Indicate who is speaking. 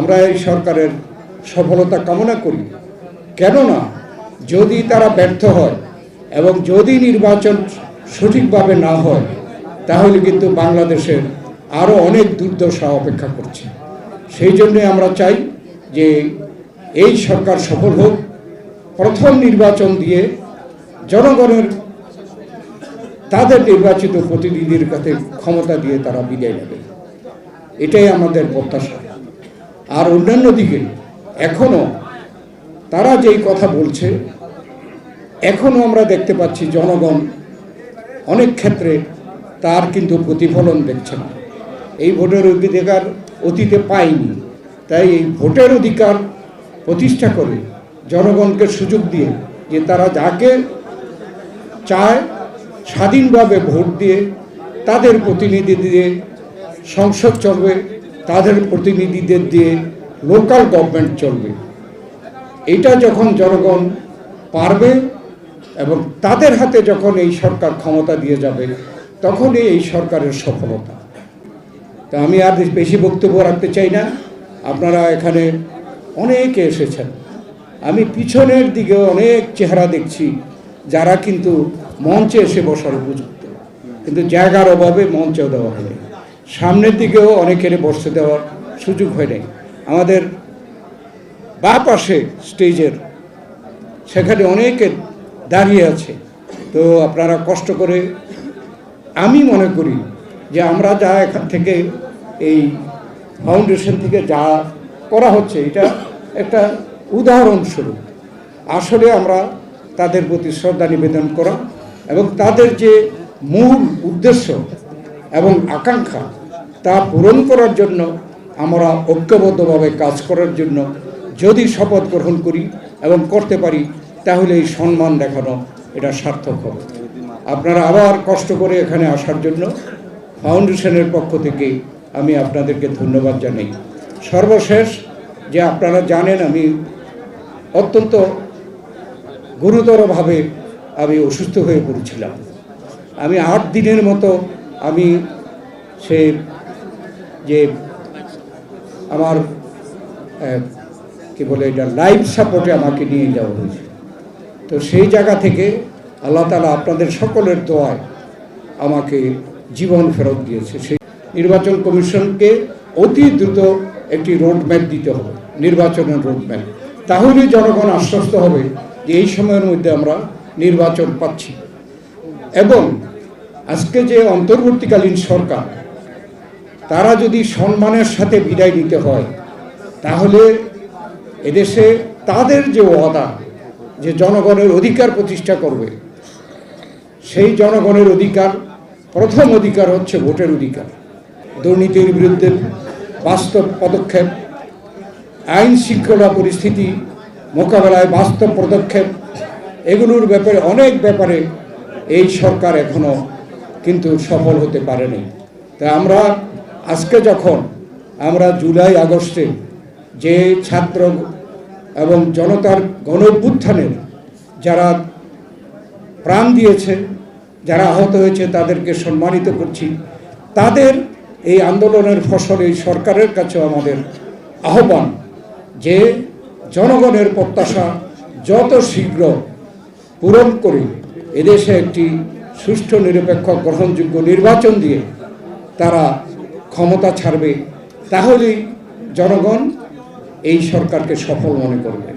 Speaker 1: আমরা এই সরকারের সফলতা কামনা করি। কেননা, যদি তারা ব্যর্থ হয় এবং যদি নির্বাচন সঠিকভাবে না হয়, তাহলে কিন্তু বাংলাদেশের আরও অনেক দুর্দশা অপেক্ষা করছে। সেই জন্যে আমরা চাই যে এই সরকার সফল হোক, প্রথম নির্বাচন দিয়ে জনগণের, তাদের নির্বাচিত প্রতিনিধির কাছে ক্ষমতা দিয়ে তারা বিদায় নেবে। এটাই আমাদের প্রত্যাশা। আর অন্যান্য দিকে এখনও তারা যেই কথা বলছে এখনও আমরা দেখতে পাচ্ছি জনগণ অনেক ক্ষেত্রে তার কিন্তু প্রতিফলন দেখছে না। এই ভোটের অধিকার অতীতে পায়নি, তাই এই ভোটের অধিকার প্রতিষ্ঠা করে জনগণকে সুযোগ দিয়ে যে তারা যাকে চায় স্বাধীনভাবে ভোট দিয়ে তাদের প্রতিনিধি দিয়ে সংসদ চলবে তাদের প্রতিনিধিদের দিয়ে লোকাল গভর্নমেন্ট চলবে। এটা যখন জনগণ পারবে এবং তাদের হাতে যখন এই সরকার ক্ষমতা দিয়ে যাবে, তখনই এই সরকারের সফলতা। তা আমি আর বেশি বক্তব্য রাখতে চাই না। আপনারা এখানে অনেকে এসেছেন। আমি পিছনের দিকে অনেক চেহারা দেখছি, যারা কিন্তু মঞ্চে এসে বসার উপযুক্ত। কিন্তু জায়গার অভাবে মঞ্চেও দেওয়া হয়নি। সামনের দিকেও অনেকের বসতে দেওয়ার সুযোগ হয় নাই। আমাদের বা পাশে স্টেজের সেখানে অনেকে দাঁড়িয়ে আছে। তো আপনারা কষ্ট করে আমি মনে করি যে আমরা যা এখান থেকে এই ফাউন্ডেশন থেকে যা করা হচ্ছে, এটা একটা উদাহরণস্বরূপ। আসলে আমরা তাদের প্রতি শ্রদ্ধা নিবেদন করা এবং তাদের যে মূল উদ্দেশ্য এবং আকাঙ্ক্ষা তা পূরণ করার জন্য আমরা ঐক্যবদ্ধভাবে কাজ করার জন্য যদি শপথ গ্রহণ করি এবং করতে পারি, তাহলে এই সম্মান দেখানো এটা সার্থক হবে। আপনারা আবার কষ্ট করে এখানে আসার জন্য ফাউন্ডেশনের পক্ষ থেকে আমি আপনাদেরকে ধন্যবাদ জানাই। সর্বশেষ যে আপনারা জানেন, আমি অত্যন্ত গুরুতরভাবে আমি অসুস্থ হয়ে পড়েছিলাম। আমি আট দিনের মতো আমি সে যে আমার কি বলে এটা লাইফ সাপোর্টে আমাকে নিয়ে যাওয়া হয়েছে। তো সেই জায়গা থেকে আল্লাহ তালা আপনাদের সকলের দোয়ায় আমাকে জীবন ফেরত দিয়েছে। সেই নির্বাচন কমিশনকে অতি দ্রুত একটি রোডম্যাপ দিতে হবে, নির্বাচনের রোডম্যাপ তাহলেই জনগণ আশ্বস্ত হবে যে এই সময়ের মধ্যে আমরা নির্বাচন পাচ্ছি। এবং আজকে যে অন্তর্বর্তীকালীন সরকার তারা যদি সম্মানের সাথে বিদায় নিতে হয়, তাহলে এদেশে তাদের যে ওয়াদা, যে জনগণের অধিকার প্রতিষ্ঠা করবে, সেই জনগণের অধিকার, প্রথম অধিকার হচ্ছে ভোটের অধিকার। দুর্নীতির বিরুদ্ধে বাস্তব পদক্ষেপ, আইন শৃঙ্খলা পরিস্থিতি, মোকাবেলায় বাস্তব পদক্ষেপ, এগুলোর ব্যাপারে অনেক ব্যাপারে এই সরকার এখনও কিন্তু সফল হতে পারেনি। তাই আমরা আজকে যখন আমরা জুলাই আগস্টে যে ছাত্র এবং জনতার গণ যারা প্রাণ দিয়েছে, যারা আহত হয়েছে তাদেরকে সম্মানিত করছি। তাদের এই আন্দোলনের ফসল এই সরকারের কাছেও আমাদের আহ্বান যে জনগণের প্রত্যাশা যত শীঘ্র পূরণ করে এদেশে একটি সুষ্ঠু, নিরপেক্ষ, গ্রহণযোগ্য নির্বাচন দিয়ে তারা ক্ষমতা ছাড়বে তাহলেই জনগণ এই সরকারকে সফল মনে করবে।